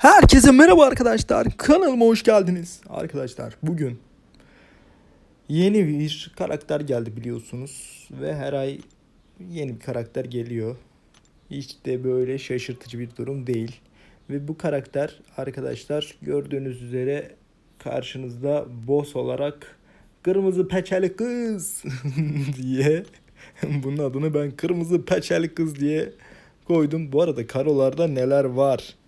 Herkese merhaba arkadaşlar. Kanalıma hoş geldiniz. Arkadaşlar bugün yeni bir karakter geldi biliyorsunuz. Ve her ay yeni bir karakter geliyor. Hiç de böyle şaşırtıcı bir durum değil. Ve bu karakter arkadaşlar gördüğünüz üzere karşınızda boss olarak kırmızı peçeli kız diye bunun adını ben kırmızı peçeli kız diye koydum. Bu arada karolarda neler var?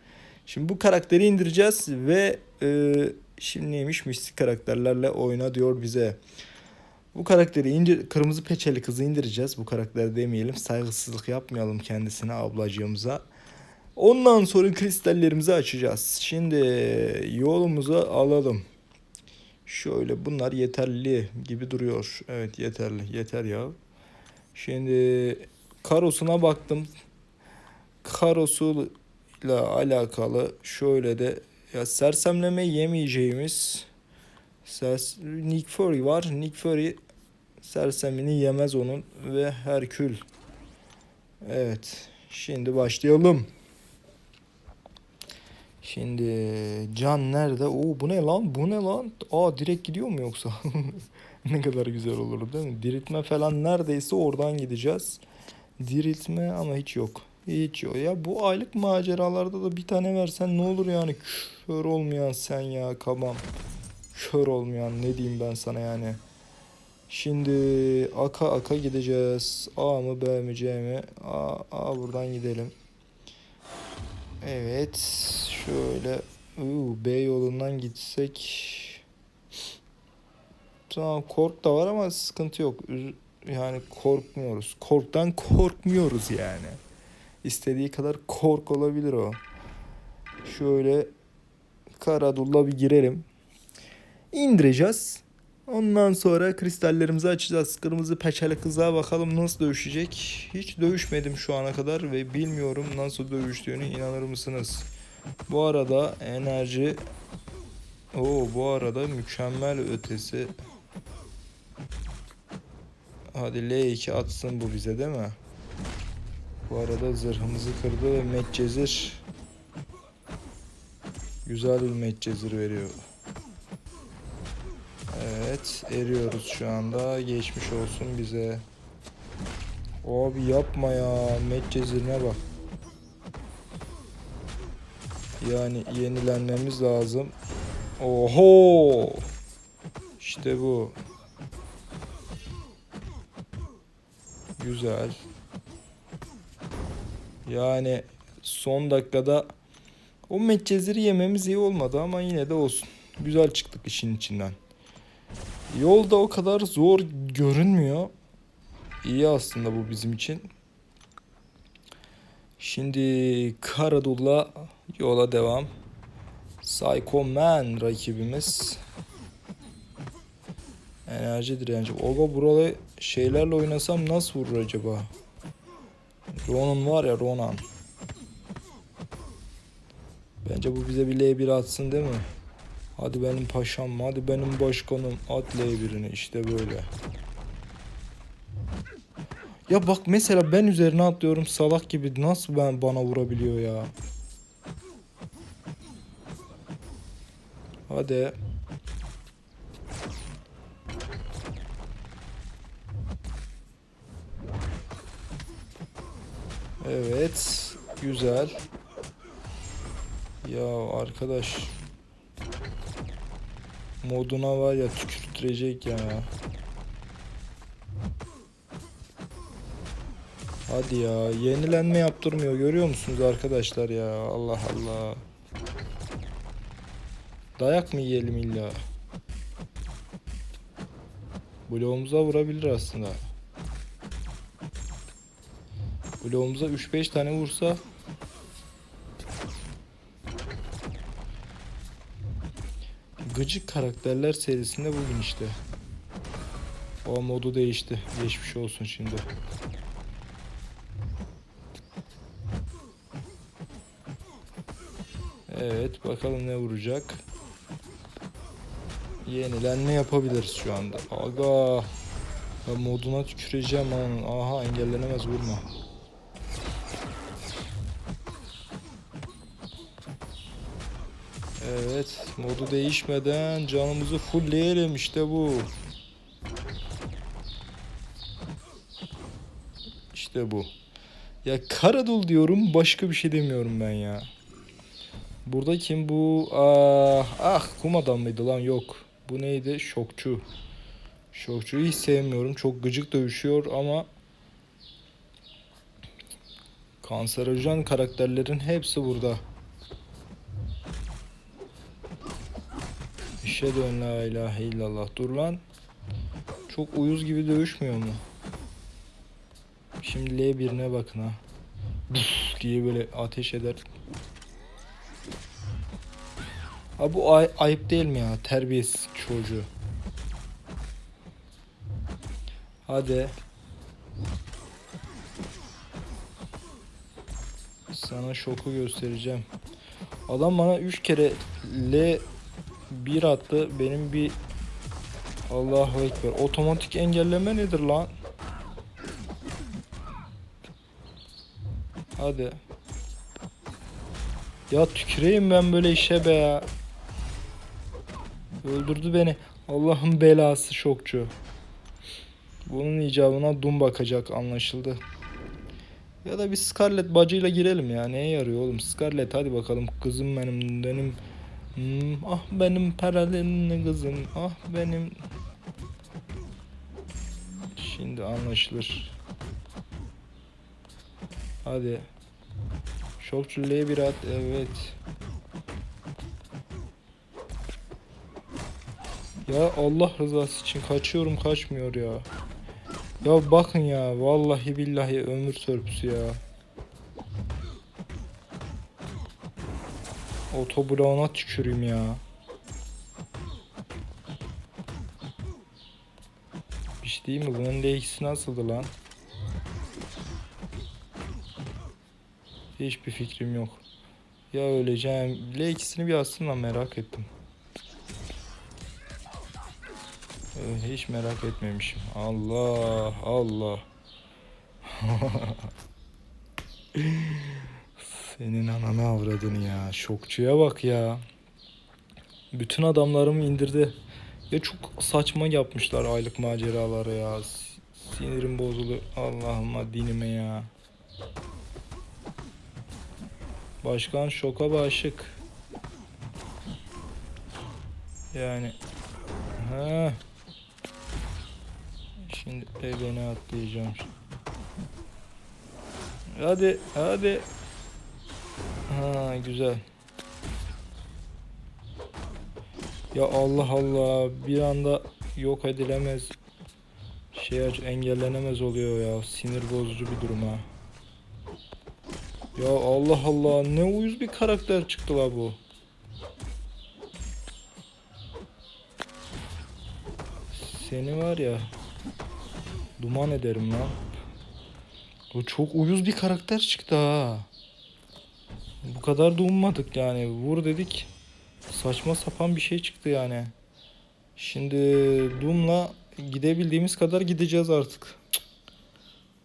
Şimdi bu karakteri indireceğiz ve e, şimdi neymiş mistik karakterlerle oyna diyor bize. Bu karakteri indir kırmızı peçeli kızı indireceğiz. Bu karakter demeyelim. Saygısızlık yapmayalım kendisine ablacığımıza. Ondan sonra kristallerimizi açacağız. Şimdi yolumuza alalım. Şöyle bunlar yeterli gibi duruyor. Evet yeterli. Yeter ya. Şimdi karosuna baktım. Karosu ile alakalı şöyle de ya sersemleme yemeyeceğimiz Sers Nick Fury var. Nick Fury sersemini yemez onun ve Herkül. Evet. Şimdi başlayalım. Şimdi Can nerede? Oo bu ne lan? Bu ne lan? Aa direkt gidiyor mu yoksa? ne kadar güzel olur değil mi? Diriltme falan neredeyse oradan gideceğiz. Diriltme ama hiç yok. Yok. Ya bu aylık maceralarda da bir tane versen ne olur yani. Kör olmayan sen ya kabam. Kör olmayan ne diyeyim ben sana yani. Şimdi aka aka gideceğiz. A mı B mi C mi? A, A buradan gidelim. Evet. Şöyle uu, B yolundan gitsek. Tamam kork da var ama sıkıntı yok. Yani korkmuyoruz. Korktan korkmuyoruz yani. İstediği kadar kork olabilir o. Şöyle Karadull'a bir girelim. İndireceğiz. Ondan sonra kristallerimizi açacağız. Kırmızı peçeli kıza bakalım nasıl dövüşecek. Hiç dövüşmedim şu ana kadar ve bilmiyorum nasıl dövüştüğünü inanır mısınız? Bu arada enerji Oo bu arada mükemmel ötesi. Hadi L2 atsın bu bize değil mi? Bu arada zırhımızı kırdı ve Medcezir güzel bir Medcezir veriyor. Evet eriyoruz şu anda. Geçmiş olsun bize. Abi yapma ya. Medcezir'ine bak. Yani yenilenmemiz lazım. Oho! İşte bu. Güzel. Yani son dakikada o Medcezir'i yememiz iyi olmadı ama yine de olsun. Güzel çıktık işin içinden. Yolda o kadar zor görünmüyor. İyi aslında bu bizim için. Şimdi Karadul'la yola devam. Psycho Man rakibimiz. Enerji direnci. Oga buralı şeylerle oynasam nasıl vurur acaba? Ronan var ya Ronan. Bence bu bize bir L1 atsın değil mi? Hadi benim paşam, hadi benim başkanım. At L1'ini işte böyle. Ya bak mesela ben üzerine atlıyorum salak gibi nasıl ben bana vurabiliyor ya? Hadi. Güzel. Ya arkadaş. Moduna var ya tükürtecek ya. Hadi ya. Yenilenme yaptırmıyor. Görüyor musunuz arkadaşlar ya? Allah Allah. Dayak mı yiyelim illa? Bloğumuza vurabilir aslında. Bloğumuza 3-5 tane vursa Gıcık karakterler serisinde bugün işte. O modu değişti. Geçmiş olsun şimdi. Evet bakalım ne vuracak. Yenilenme yapabiliriz şu anda. Aga. Ben moduna tüküreceğim onun. Aha engellenemez vurma. Evet modu değişmeden canımızı fullleyelim işte bu. İşte bu. Ya Karadul diyorum başka bir şey demiyorum ben ya. Burada kim bu? Ah, ah kum adam mıydı lan yok. Bu neydi? Şokçu. Şokçuyu hiç sevmiyorum. Çok gıcık dövüşüyor ama kanserojen karakterlerin hepsi burada. İşe dön la ilahe illallah. Dur lan. Çok uyuz gibi dövüşmüyor mu? Şimdi L1'ine bakın ha. Buf diye böyle ateş eder. Ha bu ay- ayıp değil mi ya? Terbiyesiz çocuğu. Hadi. Sana şoku göstereceğim. Adam bana 3 kere L 1 attı. Benim bir Allahu Ekber. Otomatik engelleme nedir lan? Hadi. Ya tüküreyim ben böyle işe be ya. Öldürdü beni. Allah'ın belası şokçu. Bunun icabına Doom bakacak anlaşıldı. Ya da bir Scarlet bacıyla girelim ya. Neye yarıyor oğlum? Scarlet hadi bakalım kızım benim benim. Hmm, ah benim paralı kızım. Ah benim. Şimdi anlaşılır. Hadi. Şokçu L1 at. Evet. Ya Allah rızası için kaçıyorum kaçmıyor ya. Ya bakın ya vallahi billahi ömür törpüsü ya. Otobloğuna tüküreyim ya. Bir şey değil mi? Bunun DX'i nasıldı lan? Hiçbir fikrim yok. Ya öleceğim. L2'sini bir aslında merak ettim. Ee, hiç merak etmemişim. Allah Allah. Senin ananı avradını ya. Şokçuya bak ya. Bütün adamlarımı indirdi. Ya çok saçma yapmışlar aylık maceraları ya. Sinirim bozuldu. Allah'ıma dinime ya. Başkan şoka başık. Yani. Ha. Şimdi evine atlayacağım. Hadi, hadi. Ha, güzel. Ya Allah Allah, bir anda yok edilemez şey engellenemez oluyor ya. Sinir bozucu bir durum ha. Ya Allah Allah, ne uyuz bir karakter çıktı la bu. Seni var ya duman ederim lan. Bu çok uyuz bir karakter çıktı ha. Bu kadar da ummadık yani. Vur dedik. Saçma sapan bir şey çıktı yani. Şimdi Doom'la gidebildiğimiz kadar gideceğiz artık.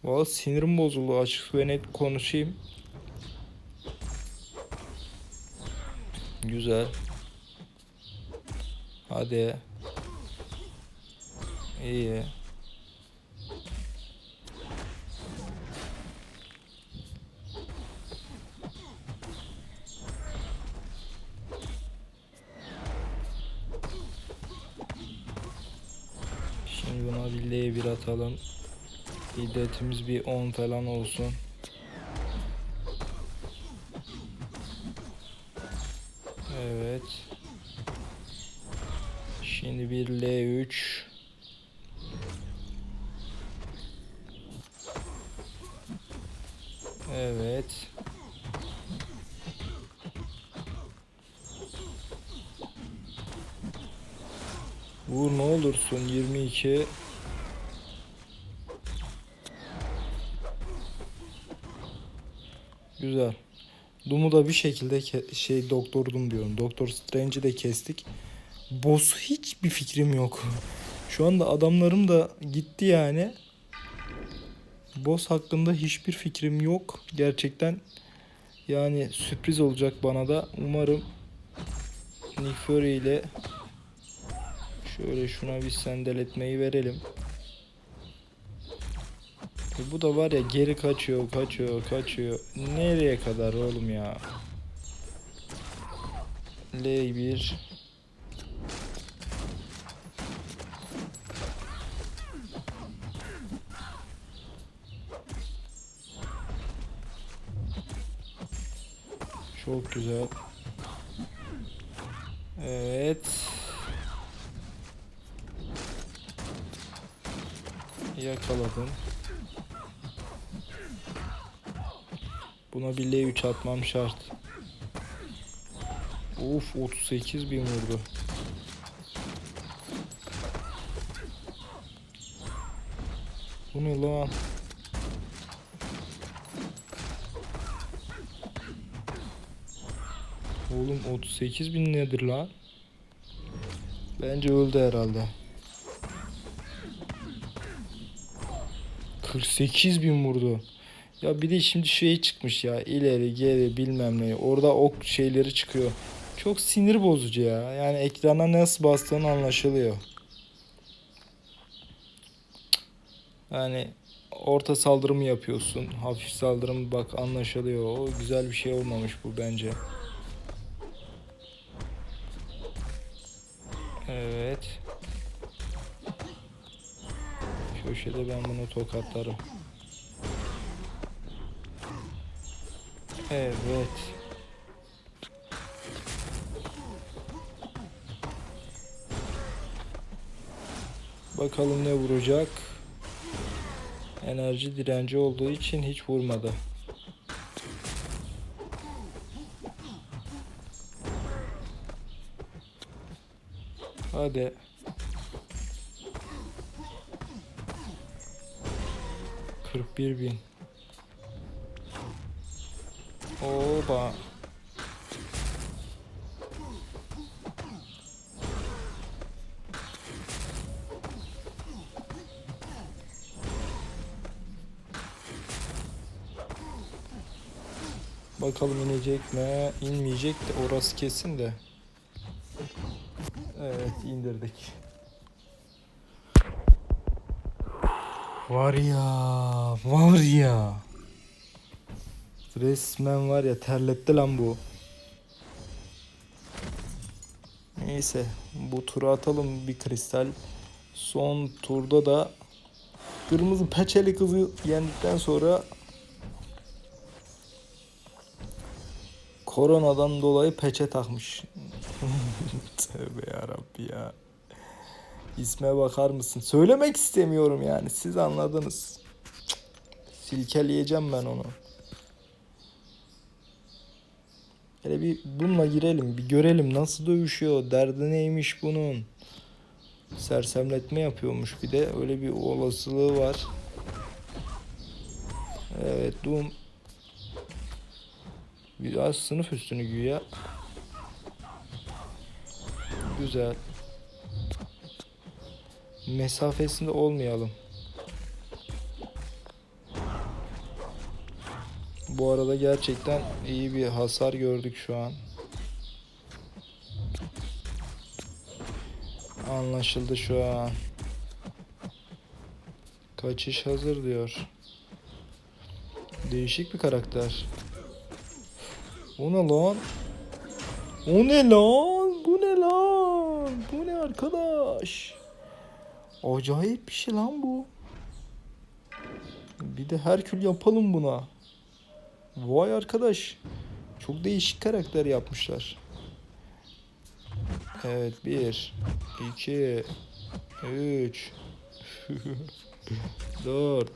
Valla sinirim bozuldu açık ve net konuşayım. Güzel. Hadi. İyi. Şimdi buna bir L1 atalım. İddetimiz bir 10 falan olsun. Evet. Şimdi bir L3. Evet. Vur ne olursun 22. Güzel. Doom'u da bir şekilde şey Doktor Doom diyorum. Doktor Strange'i de kestik. Boss hiçbir fikrim yok. Şu anda adamlarım da gitti yani. Boss hakkında hiçbir fikrim yok. Gerçekten yani sürpriz olacak bana da. Umarım Nick Fury ile şöyle şuna bir sendeletmeyi verelim. E bu da var ya geri kaçıyor, kaçıyor, kaçıyor. Nereye kadar oğlum ya? L1 Çok güzel. Evet. Yakaladım. Buna bir L3 atmam şart. Uf 38 bin vurdu. Bu ne lan? Oğlum 38 bin nedir lan? Bence öldü herhalde. 48 bin vurdu. Ya bir de şimdi şey çıkmış ya ileri geri bilmem ne orada ok şeyleri çıkıyor. Çok sinir bozucu ya. Yani ekrana nasıl bastığın anlaşılıyor. Yani orta saldırı mı yapıyorsun? Hafif saldırı mı bak anlaşılıyor. O güzel bir şey olmamış bu bence. Evet. Köşede ben bunu tokatlarım. Evet. Bakalım ne vuracak. Enerji direnci olduğu için hiç vurmadı. Hadi. Kırk bin. Oba. Bakalım inecek mi? İnmeyecek de orası kesin de. Evet indirdik. Var ya, var ya. Resmen var ya terletti lan bu. Neyse bu turu atalım bir kristal. Son turda da kırmızı peçeli kızı yendikten sonra koronadan dolayı peçe takmış. Tövbe yarabbi ya. İsme bakar mısın? Söylemek istemiyorum yani. Siz anladınız. Silkeleyeceğim ben onu. Hele bir bununla girelim. Bir görelim nasıl dövüşüyor. Derdi neymiş bunun. Sersemletme yapıyormuş bir de. Öyle bir olasılığı var. Evet Doom. Biraz sınıf üstünü güya. Güzel. Mesafesinde olmayalım. Bu arada gerçekten iyi bir hasar gördük şu an. Anlaşıldı şu an. Kaçış hazır diyor. Değişik bir karakter. O ne lan? O ne lan? Bu ne lan? Bu ne arkadaş? Acayip bir şey lan bu. Bir de Herkül yapalım buna. Vay arkadaş. Çok değişik karakter yapmışlar. Evet bir, iki, üç, dört.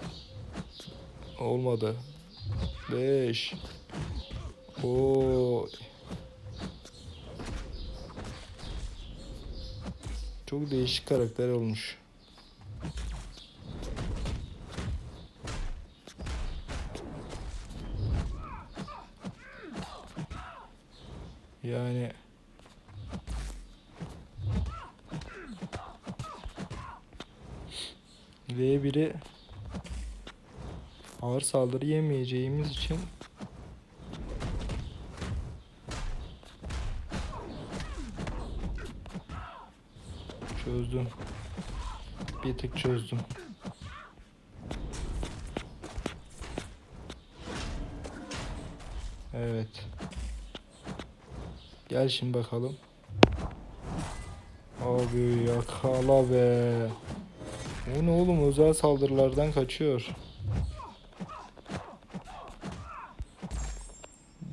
Olmadı. Beş. Oo. Çok değişik karakter olmuş. Saldırı yemeyeceğimiz için Çözdüm. Bir tık çözdüm. Evet. Gel şimdi bakalım. Abi yakala be. O ne oğlum özel saldırılardan kaçıyor.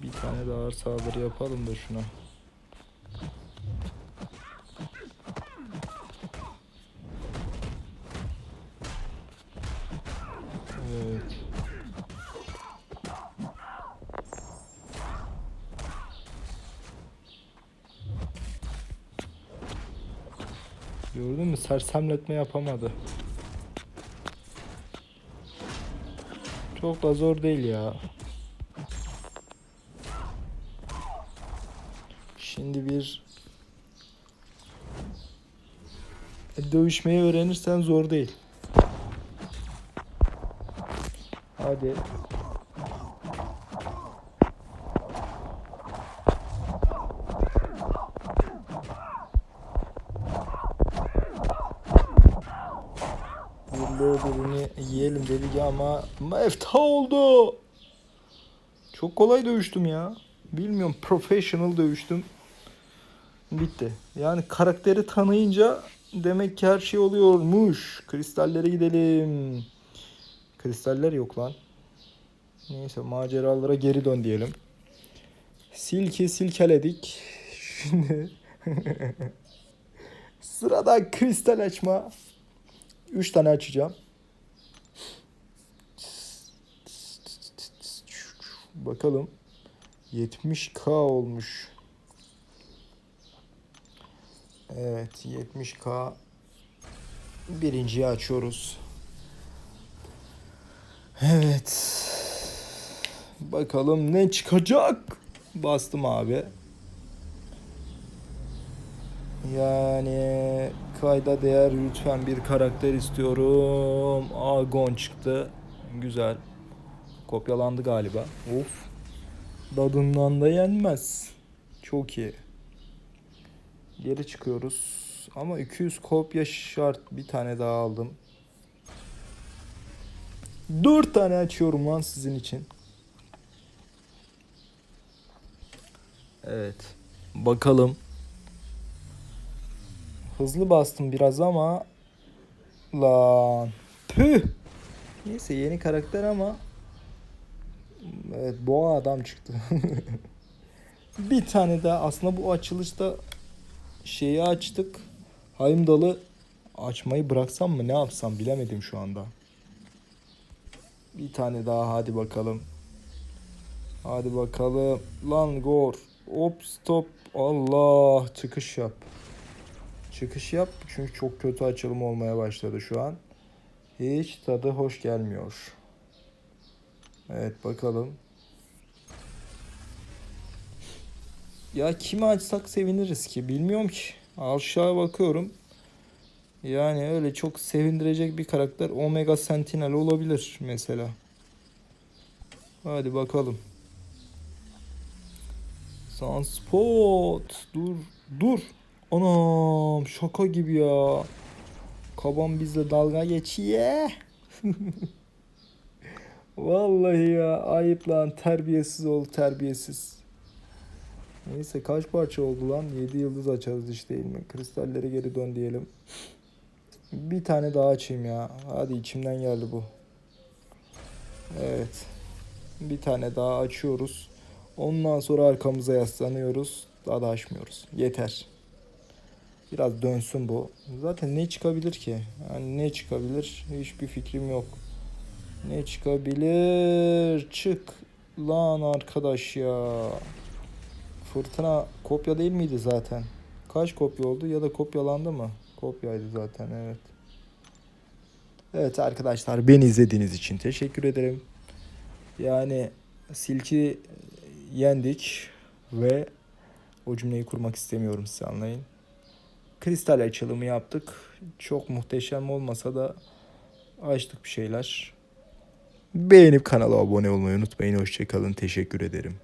Bir tane daha ağır saldırı yapalım da şuna. Evet. Gördün mü? Sersemletme yapamadı. Çok da zor değil ya. Şimdi bir dövüşmeyi öğrenirsen zor değil. Hadi. Birini yiyelim dedik ama mefta oldu. Çok kolay dövüştüm ya. Bilmiyorum professional dövüştüm. Bitti. Yani karakteri tanıyınca demek ki her şey oluyormuş. Kristallere gidelim. Kristaller yok lan. Neyse maceralara geri dön diyelim. Silki silkeledik. Şimdi sırada kristal açma. 3 tane açacağım. Bakalım. 70k olmuş. Evet 70k birinciyi açıyoruz. Evet. Bakalım ne çıkacak. Bastım abi. Yani kayda değer lütfen bir karakter istiyorum. Agon çıktı. Güzel. Kopyalandı galiba. Of. Dadından da yenmez. Çok iyi. Geri çıkıyoruz. Ama 200 kopya şart. Bir tane daha aldım. 4 tane açıyorum lan sizin için. Evet. Bakalım. Hızlı bastım biraz ama lan püh. Neyse yeni karakter ama evet boğa adam çıktı. bir tane daha aslında bu açılışta şeyi açtık. Haymdalı açmayı bıraksam mı ne yapsam bilemedim şu anda. Bir tane daha hadi bakalım. Hadi bakalım. Lan gor. Hop stop. Allah çıkış yap. Çıkış yap çünkü çok kötü açılım olmaya başladı şu an. Hiç tadı hoş gelmiyor. Evet bakalım. Ya kimi açsak seviniriz ki bilmiyorum ki. Aşağı bakıyorum. Yani öyle çok sevindirecek bir karakter Omega Sentinel olabilir mesela. Hadi bakalım. Sunspot. Dur. Dur. Anam şaka gibi ya. Kaban bizle dalga geçiyor. Vallahi ya ayıp lan terbiyesiz ol terbiyesiz. Neyse kaç parça oldu lan? 7 yıldız açarız işte değil mi? Kristalleri geri dön diyelim. Bir tane daha açayım ya. Hadi içimden geldi bu. Evet. Bir tane daha açıyoruz. Ondan sonra arkamıza yaslanıyoruz. Daha da açmıyoruz. Yeter. Biraz dönsün bu. Zaten ne çıkabilir ki? Yani ne çıkabilir? Hiçbir fikrim yok. Ne çıkabilir? Çık lan arkadaş ya. Fırtına kopya değil miydi zaten? Kaç kopya oldu ya da kopyalandı mı? Kopyaydı zaten evet. Evet arkadaşlar beni izlediğiniz için teşekkür ederim. Yani silki yendik ve o cümleyi kurmak istemiyorum size anlayın. Kristal açılımı yaptık. Çok muhteşem olmasa da açtık bir şeyler. Beğenip kanala abone olmayı unutmayın. Hoşçakalın. Teşekkür ederim.